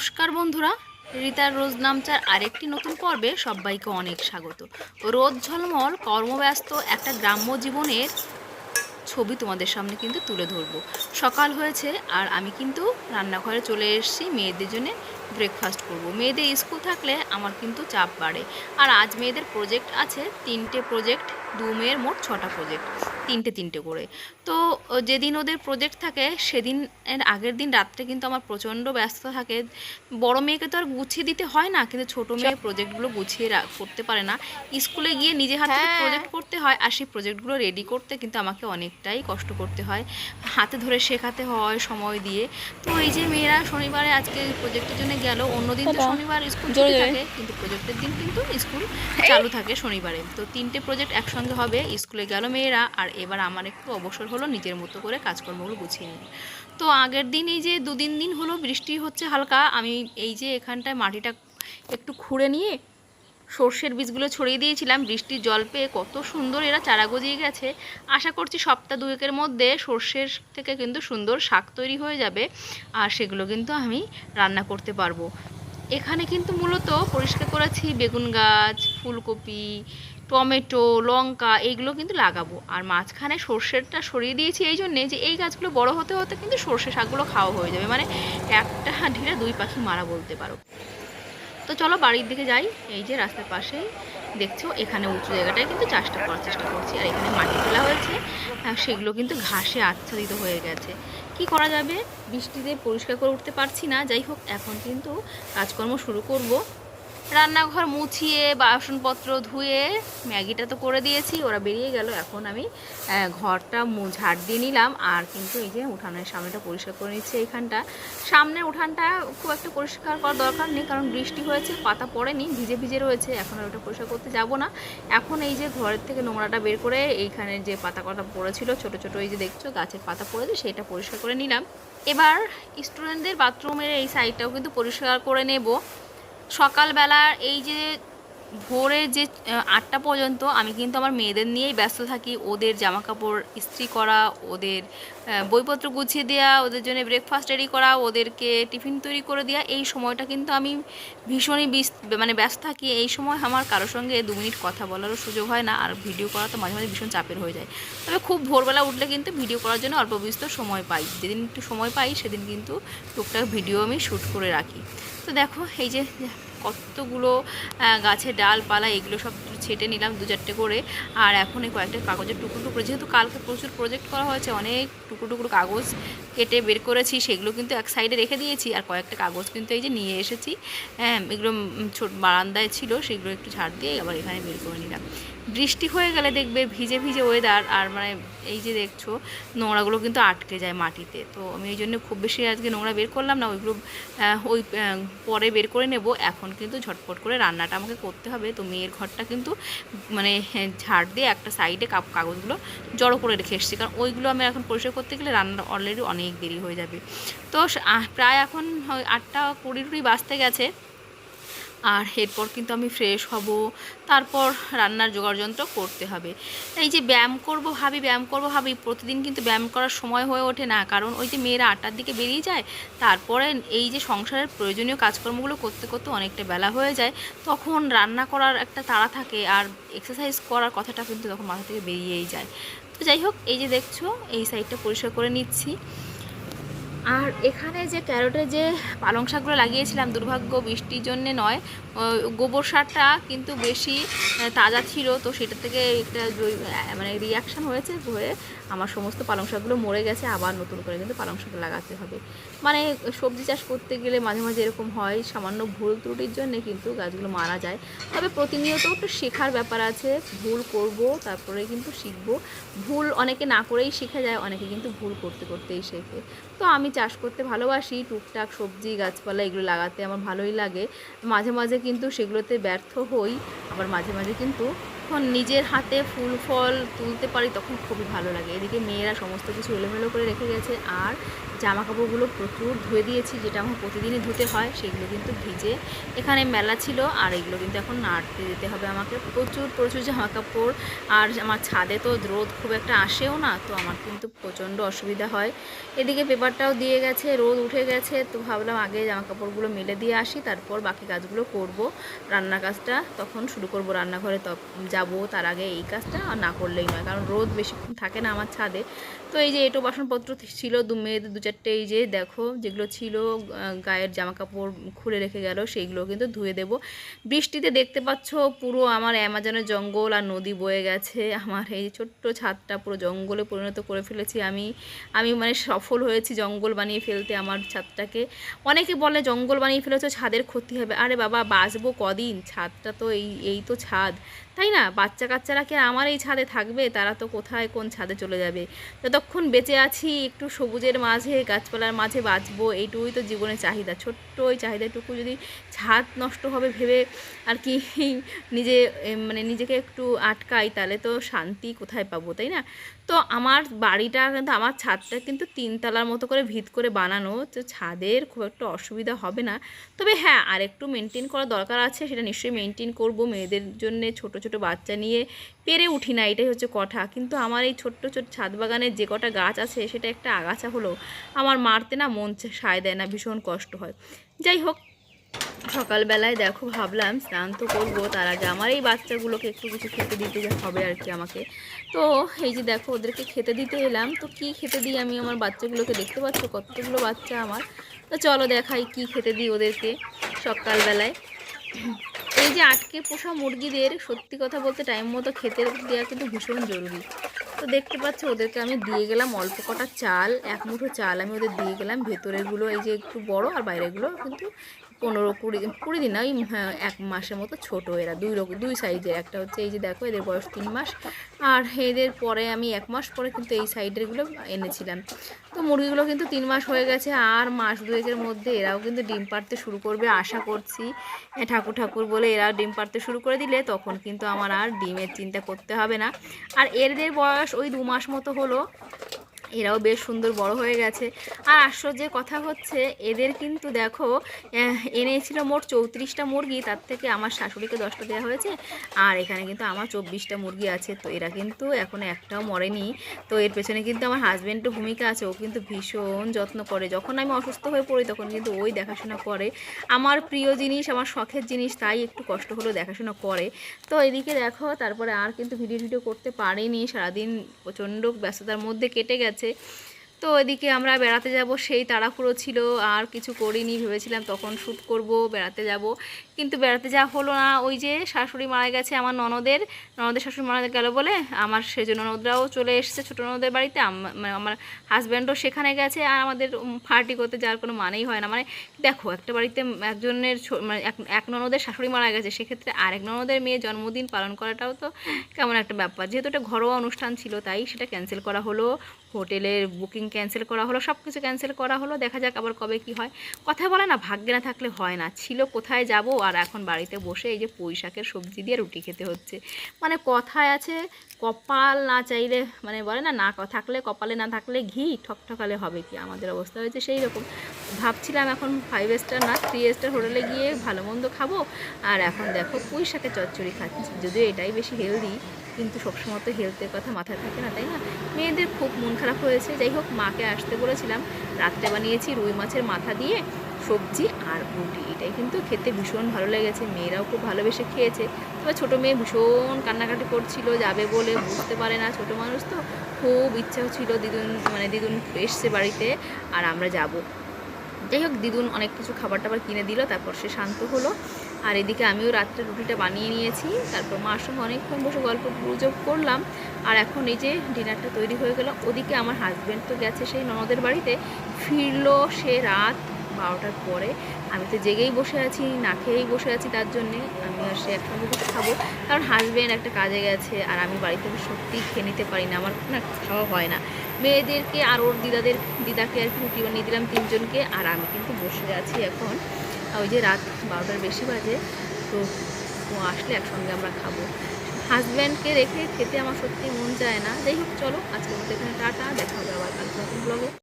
নমস্কার বন্ধুরা, রিতার রোজ নামচার আরেকটি নতুন পর্বে সবাইকে অনেক স্বাগত। রোদ ঝলমল, কর্মব্যস্ত একটা গ্রাম্য জীবনের ছবি তোমাদের সামনে কিন্তু তুলে ধরবো। সকাল হয়েছে আর আমি কিন্তু রান্নাঘরে চলে এসেছি, মেয়েদের জন্য ব্রেকফাস্ট করব। মেয়েদের স্কুল থাকলে আমার কিন্তু চাপ বাড়ে। আর আজ মেয়েদের প্রজেক্ট আছে, তিনটে প্রজেক্ট দু মেয়ের মোট ছটা প্রজেক্ট তিনটে তিনটে করে। তো যেদিন ওদের প্রজেক্ট থাকে সেদিন এর আগের দিন রাত্রে কিন্তু আমার প্রচণ্ড ব্যস্ত থাকে। বড় মেয়েকে তো আর গুছিয়ে দিতে হয় না কিন্তু ছোট মেয়ে প্রজেক্টগুলো গুছিয়ে করতে পারে না। স্কুলে গিয়ে নিজে হাতে হ্যাঁ। প্রজেক্ট করতে হয় আর সেই প্রজেক্টগুলো রেডি করতে কিন্তু আমাকে অনেকটাই কষ্ট করতে হয়। হাতে ধরে শেখাতে হয় সময় দিয়ে। তো এই যে মেয়েরা শনিবারে আজকে প্রজেক্টের জন্য গেল অন্যদিন তো শনিবার স্কুল ছুটি থাকে কিন্তু প্রজেক্টের দিন কিন্তু স্কুল চালু থাকে শনিবারে। তো তিনটে প্রজেক্ট একসঙ্গে হবে স্কুলে গেল মেয়েরা আর এবার আমার একটু অবসর হলো, নিজের মতো করে কাজকর্মগুলো গুছিয়ে নিই। তো আগের দিন এই যে দুদিন দিন হলো, বৃষ্টি হচ্ছে হালকা, আমি এই যে এখানটায় মাটিটা একটু খুঁড়ে নিয়ে সর্ষের বীজগুলো ছড়িয়ে দিয়েছিলাম। বৃষ্টির জল পেয়ে কত সুন্দর এরা চারা গজিয়ে গেছে। আশা করছি সপ্তাহ দুয়েকের মধ্যে সর্ষের থেকে কিন্তু সুন্দর শাক তৈরি হয়ে যাবে, আর সেগুলো কিন্তু আমি রান্না করতে পারব। এখানে কিন্তু মূলত পরিষ্কার করেছি বেগুন গাছ, ফুলকপি টমেটো, লঙ্কা, এইগুলো কিন্তু লাগাবো। আর মাঝখানে সর্ষেরটা সরিয়ে দিয়েছি এই জন্যে যে এই গাছগুলো বড় হতে হতে কিন্তু সর্ষে শাকগুলো খাওয়া হয়ে যাবে। মানে একটা ঢিলে দুই পাখি মারা বলতে পারো। তো চলো বাড়ির দিকে যাই। এই যে রাস্তার পাশেই দেখছ, এখানে উঁচু জায়গাটায় কিন্তু চাষটা করার চেষ্টা করছি। আর এখানে মাটি ফেলা হয়েছে। সেগুলো কিন্তু ঘাসে আচ্ছাদিত হয়ে গেছে। কি করা যাবে? বৃষ্টিতে পরিষ্কার করে উঠতে পারছি না। যাই হোক, এখন কিন্তু কাজকর্ম শুরু করব। রান্নাঘর মুছিয়ে, বাসনপত্র ধুয়ে ম্যাগিটা তো করে দিয়েছি, ওরা বেরিয়ে গেল। এখন আমি ঘরটা ঝাড় দিয়ে নিলাম। আর কিন্তু এই যে উঠানের সামনেটা পরিষ্কার করে নিচ্ছি এইখানটা। সামনের উঠানটা খুব একটা পরিষ্কার করার দরকার নেই, কারণ বৃষ্টি হয়েছে, পাতা পড়েনি, ভিজে ভিজে রয়েছে। এখন আর ওটা পরিষ্কার করতে যাব না। এখন এই যে ঘরের থেকে নোংরাটা বের করে এইখানে যে পাতা কটা পড়েছিল, ছোট ছোট এই যে দেখছ, গাছের পাতা পড়েছে, সেটা পরিষ্কার করে নিলাম। এবার স্টুডেন্টদের বাথরুমের এই সাইডটাও কিন্তু পরিষ্কার করে নেব। সকালবেলা এই যে ভোরে যে আটটা পর্যন্ত আমি কিন্তু আমার মেয়েদের নিয়েই ব্যস্ত থাকি। ওদের জামা কাপড় ইস্ত্রি করা, ওদের বইপত্র গুছিয়ে দেওয়া ওদের জন্য ব্রেকফাস্ট রেডি করা, ওদেরকে টিফিন তৈরি করে দেওয়া এই সময়টা কিন্তু আমি ভীষণই মানে ব্যস্ত থাকি। এই সময় আমার কারোর সঙ্গে দু মিনিট কথা বলারও সুযোগ হয় না, আর ভিডিও করা তো মাঝে মাঝে ভীষণ চাপের হয়ে যায়। তবে খুব ভোরবেলা উঠলে কিন্তু ভিডিও করার জন্য অল্প বিস্তর সময় পাই। যেদিন একটু সময় পাই, সেদিন কিন্তু টুকটাক ভিডিও আমি শ্যুট করে রাখি। তো দেখো, এই যে কতগুলো গাছের ডালপালা, এগুলো সব ছেটে নিলাম দু চারটে করে। আর এখন এই কয়েকটা কাগজের টুকরো টুকরো, যেহেতু কালকে প্রচুর প্রজেক্ট করা হয়েছে, অনেক টুকরো টুকরো কাগজ কেটে বের করেছি, সেগুলো কিন্তু এক সাইডে রেখে দিয়েছি। আর কয়েকটা কাগজ কিন্তু এই যে নিয়ে এসেছি। হ্যাঁ এগুলো ছোট বারান্দায় ছিল, সেগুলো একটু ঝাড় দিয়ে আবার এখানে বের করে নিলাম। বৃষ্টি হয়ে গেলে দেখবে ভিজে ভিজে ওয়েদার আর মানে এই যে দেখছ, নোংরাগুলো কিন্তু আটকে যায় মাটিতে। তো আমি এই জন্য খুব বেশি আজকে নোংরা বের করলাম না, ওইগুলো ওই পরে বের করে নেব। এখন কিন্তু ঝটপট করে রান্নাটা আমাকে করতে হবে। তো মেয়ের ঘরটা কিন্তু মানে হ্যাঁ, ঝাড় দিয়ে একটা সাইডে কাপ- কাগজগুলো জড়ো করে রেখে এসেছি। কারণ ওইগুলো আমি এখন পরিষ্কার করতে গেলে রান্না অলরেডি অনেক দেরি হয়ে যাবে। তো প্রায় এখন আটটা কুড়ি টুড়ি বাজতে গেছে। আর এরপর কিন্তু আমি ফ্রেশ হব। তারপর রান্নার জোগাড় যন্ত্র করতে হবে। এই যে ব্যায়াম করব ভাবি, ব্যায়াম করব ভাবি, প্রতিদিন কিন্তু ব্যায়াম করার সময় হয়ে ওঠে না। কারণ ওই যে মেয়েরা আটটার দিকে বেরিয়ে যায়, তারপরে এই যে সংসারের প্রয়োজনীয় কাজকর্মগুলো করতে করতে অনেকটা বেলা হয়ে যায়, তখন রান্না করার একটা তাড়া থাকে আর এক্সারসাইজ করার কথাটা কিন্তু তখন মাথা থেকে বেরিয়েই যায়। তো যাই হোক, এই যে দেখছ, এই সাইডটা পরিষ্কার করে নিচ্ছি। আর এখানে যে ক্যারোটে যে পালং শাকগুলো লাগিয়েছিলাম দুর্ভাগ্য বৃষ্টির জন্যে নয় গোবর সারটা কিন্তু বেশি তাজা ছিল, তো সেটা থেকে একটা মানে রিয়াকশান হয়েছে হয়ে আমার সমস্ত পালং শাকগুলো মরে গেছে, আবার নতুন করে কিন্তু পালং শাক লাগাতে হবে। মানে সবজি চাষ করতে গেলে মাঝে মাঝে এরকম হয়, সামান্য ভুল ত্রুটির জন্য কিন্তু গাছগুলো মারা যায়। তবে প্রতিনিয়ত একটু শেখার ব্যাপার আছে, ভুল করব, তারপরে কিন্তু শিখব। ভুল অনেকে না করেই শেখা যায়, অনেকে কিন্তু ভুল করতে করতেই শেখে। তো আমি চাষ করতে ভালোবাসি, টুকটাক সবজি, গাছপালা এগুলো লাগাতে আমার ভালোই লাগে। মাঝে মাঝে কিন্তু সেগুলোতে ব্যর্থ হই আবার মাঝে মাঝে কিন্তু যখন নিজের হাতে ফুল, ফল তুলতে পারি তখন খুবই ভালো লাগে। এদিকে মেয়েরা সমস্ত কিছু এলোমেলো করে রেখে গেছে আর জামা কাপড়গুলো প্রচুর ধুয়ে দিয়েছি, যেটা আমার প্রতিদিনই ধুতে হয়, সেগুলো কিন্তু ভিজে এখানে মেলা ছিল আর এগুলো কিন্তু এখন নাড়তে যেতে হবে আমাকে। প্রচুর প্রচুর জামা কাপড় আর আমার ছাদে তো রোদ খুব একটা আসেও না, তো আমার কিন্তু প্রচণ্ড অসুবিধা হয়। এদিকে পেপারটাও দিয়ে গেছে, রোদ উঠে গেছে, তো ভাবলাম আগে জামা কাপড়গুলো মেলে দিয়ে আসি, তারপর বাকি কাজগুলো করব। রান্নার কাজটা তখন শুরু করব রান্নাঘরে যাব তার আগে এই কাজটা আর না করলেই নয়, কারণ রোদ বেশিক্ষণ থাকে না আমার ছাদে। তো এই যে এটো বাসনপত্র ছিল দু মেয়েদের, দু চারটে এই যে দেখো যেগুলো ছিল গায়ের জামা কাপড় খুলে রেখে গেল, সেইগুলো কিন্তু ধুয়ে দেব। বৃষ্টিতে দেখতে পাচ্ছ পুরো আমার অ্যামাজনের জঙ্গল আর নদী বয়ে গেছে। আমার এই ছোট্ট ছাদটা পুরো জঙ্গলে পরিণত করে ফেলেছি আমি। আমি মানে সফল হয়েছি জঙ্গল বানিয়ে ফেলতে আমার ছাদটাকে। অনেকে বলে জঙ্গল বানিয়ে ফেলেছো, ছাদের ক্ষতি হবে। আরে বাবা, বাঁচবো কদিন? ছাদটা তো এই এই তো ছাদ। তাই না? বাচ্চা কাচ্চারা কি আমার এই ছাদে থাকবে? তারা তো কোথায় কোন ছাদে চলে যাবে? যতক্ষণ বেঁচে আছি, একটু সবুজের মাঝে, গাছপালার মাঝে বাঁচবো, এইটুকুই তো জীবনের চাহিদা। ছোট্ট ওই চাহিদাটুকু যদি ছাদ নষ্ট হবে ভেবে আর কি নিজে মানে নিজেকে একটু আটকাই, তাহলে তো শান্তি কোথায় পাবো, তাই না? তো আমার বাড়িটা কিন্তু, আমার ছাদটা কিন্তু তিনতলার মতো করে ভিত করে বানানো, তো ছাদের খুব একটা অসুবিধা হবে না। তবে হ্যাঁ আর একটু মেনটেন করা দরকার আছে, সেটা নিশ্চয়ই মেনটেন করব। মেয়েদের জন্য, ছোট ছোট বাচ্চা নিয়ে পেরে উঠি না, এটাই হচ্ছে কথা। কিন্তু আমার এই ছোট্ট, ছোট ছাদ বাগানের যে কটা গাছ আছে, সেটা একটা আগাছা হলো আমার মারতে না মন সায় দেয় না, ভীষণ কষ্ট হয়। যাই হোক, সকালবেলায় দেখো ভাবলাম স্নান তো করব, তার আগে আমার এই বাচ্চাগুলোকে একটু কিছু খেতে দিতে হবে আর কি আমাকে। তো এই যে দেখো, ওদেরকে খেতে দিতে এলাম। তো কি খেতে দিই আমি আমার বাচ্চাগুলোকে? দেখতে পাচ্ছ কতগুলো বাচ্চা আমার। তো চলো দেখাই কি খেতে দিই ওদেরকে সকালবেলায়। এই যে আটকে পোষা মুরগিদের, সত্যি কথা বলতে টাইম মতো খেতে দেওয়া কিন্তু ভীষণ জরুরি। তো দেখতে পাচ্ছ, ওদেরকে আমি দিয়ে গেলাম অল্প কটা চাল, এক মুঠো চাল আমি ওদের দিয়ে গেলাম। ভেতরেরগুলো এই যে একটু বড় আর বাইরেগুলো কিন্তু পনেরো কুড়ি কুড়ি দিন ওই হ্যাঁ, এক মাসের মতো ছোট এরা দুই রকম দুই সাইজের একটা হচ্ছে এই যে দেখো এদের বয়স তিন মাস আর এদের পরে আমি এক মাস পরে কিন্তু এই সাইডেরগুলো এনেছিলাম। তো মুরগিগুলো কিন্তু তিন মাস হয়ে গেছে আর মাস দুয়েকের মধ্যে এরাও কিন্তু ডিম পাড়তে শুরু করবে আশা করছি। ঠাকুর ঠাকুর বলে এরা ডিম পাড়তে শুরু করে দিলে তখন কিন্তু আমার আর ডিমের চিন্তা করতে হবে না। আর এদের বয়স ওই দু মাস মতো হলো এরাও বেশ সুন্দর বড় হয়ে গেছে। আর আশ্চর্যের কথা হচ্ছে, এদের কিন্তু দেখো এনেছিল মোট চৌত্রিশটা মুরগি, তার থেকে আমার শাশুড়িকে দশটা দেওয়া হয়েছে, আর এখানে কিন্তু আমার চব্বিশটা মুরগি আছে, তো এরা কিন্তু এখনও একটাও মরেনি। তো এর পেছনে কিন্তু আমার হাজব্যান্ডও ভূমিকা আছে, ও কিন্তু ভীষণ যত্ন করে। যখন আমি অসুস্থ হয়ে পড়ি, তখন কিন্তু ওই দেখাশোনা করে। আমার প্রিয় জিনিস, আমার শখের জিনিস, তাই একটু কষ্ট হলেও দেখাশোনা করে। তো এদিকে দেখো, তারপরে আর কিন্তু ভিডিও ভিডিও করতে পারিনি, সারাদিন প্রচণ্ড ব্যস্ততার মধ্যে কেটে গেছে। তো এদিকে আমরা বেড়াতে যাব, সেই তাড়াহুড়ো ছিল, আর কিছু করিনি, ভেবেছিলাম তখন শ্যুট করব, বেড়াতে যাব। কিন্তু বেড়াতে যাওয়া হলো না। ওই যে শাশুড়ি মারা গেছে আমার ননদের। ননদের শাশুড়ি মারা গেল বলে আমার সেজন্য ননদরাও চলে এসেছে ছোটো ননদের বাড়িতে। মানে আমার হাজব্যান্ডও সেখানে গেছে আর আমাদের পার্টি করতে যাওয়ার কোনো মানেই হয় না। মানে দেখো, একটা বাড়িতে একজনের মানে এক- এক ননদের শাশুড়ি মারা গেছে, সেক্ষেত্রে আরেক ননদের মেয়ে জন্মদিন পালন করাটাও তো কেমন একটা ব্যাপার। যেহেতু এটা ঘরোয়া অনুষ্ঠান ছিল, তাই সেটা ক্যান্সেল করা হলো, হোটেলের বুকিং ক্যান্সেল করা হলো সব কিছু ক্যান্সেল করা হলো। দেখা যাক আবার কবে কি হয়। কথা বলে না, ভাগ্যে না থাকলে হয় না। ছিল কোথায় যাব আর এখন বাড়িতে বসে এই যে পুঁই শাকের সবজি দিয়ে রুটি খেতে হচ্ছে। মানে কথায় আছে, কপাল না চাইলে মানে বলে না না থাকলে, কপালে না থাকলে ঘি ঠকঠকালে হবে কি? আমাদের অবস্থা হয়েছে সেই রকম ভাবছিলাম এখন ফাইভ স্টার না থ্রি স্টার হোটেলে গিয়ে ভালো মন্দ খাব। আর এখন দেখো পুঁই শাকের চচ্চড়ি খাচ্ছি। যদিও এটাই বেশি হেলদি কিন্তু সবসময় তো হেলথের কথা মাথায় থাকে না, তাই না? মেয়েদের খুব মন খারাপ হয়েছে। যাই হোক, মাকে আসতে বলেছিলাম। রাত্রে বানিয়েছি রুই মাছের মাথা দিয়ে। সবজি আর রুটি। এটাই কিন্তু খেতে ভীষণ ভালো লেগেছে। মেয়েরাও খুব ভালোবেসে খেয়েছে। তবে ছোটো মেয়ে ভীষণ কান্নাকাটি করছিল, যাবে বলে বুঝতে পারে না। ছোটো মানুষ তো খুব ইচ্ছা ছিল দিদুন মানে দিদুন এসছে বাড়িতে আর আমরা যাব। যাই হোক, দিদুন অনেক কিছু খাবার টাবার কিনে দিল, তারপর সে শান্ত হলো। আর এদিকে আমিও রাত্রে রুটিটা বানিয়ে নিয়েছি। তারপর মার সঙ্গে অনেকক্ষণ বসে গল্প গুজব করলাম। আর এখন এই যে ডিনারটা তৈরি হয়ে গেল, ওদিকে আমার হাজব্যান্ড তো গেছে সেই ননদের বাড়িতে। ফিরলো সে রাত বারোটার পরে আমি তো জেগেই বসে আছি, না খেয়েই বসে আছি তার জন্যে। আমি আর সে একসঙ্গে বসে খাব। কারণ হাজব্যান্ড একটা কাজে গেছে আর আমি বাড়িতে সত্যিই খেয়ে নিতে পারি না। আমার না খাওয়া হয় না। মেয়েদেরকে আর ওর দিদাদের, দিদাকে আর কি রুটি বানিয়ে দিলাম তিনজনকে আর আমি কিন্তু বসে আছি এখন। ওই যে রাত বারোটার বেশি বাজে, তো ও আসলে একসঙ্গে আমরা খাব। হাজব্যান্ডকে রেখে খেতে আমার সত্যি মন চায় না। যাই হোক, চলো আজকের মতো এখানে টাটা। দেখা হবে আবার কালকে ব্লগে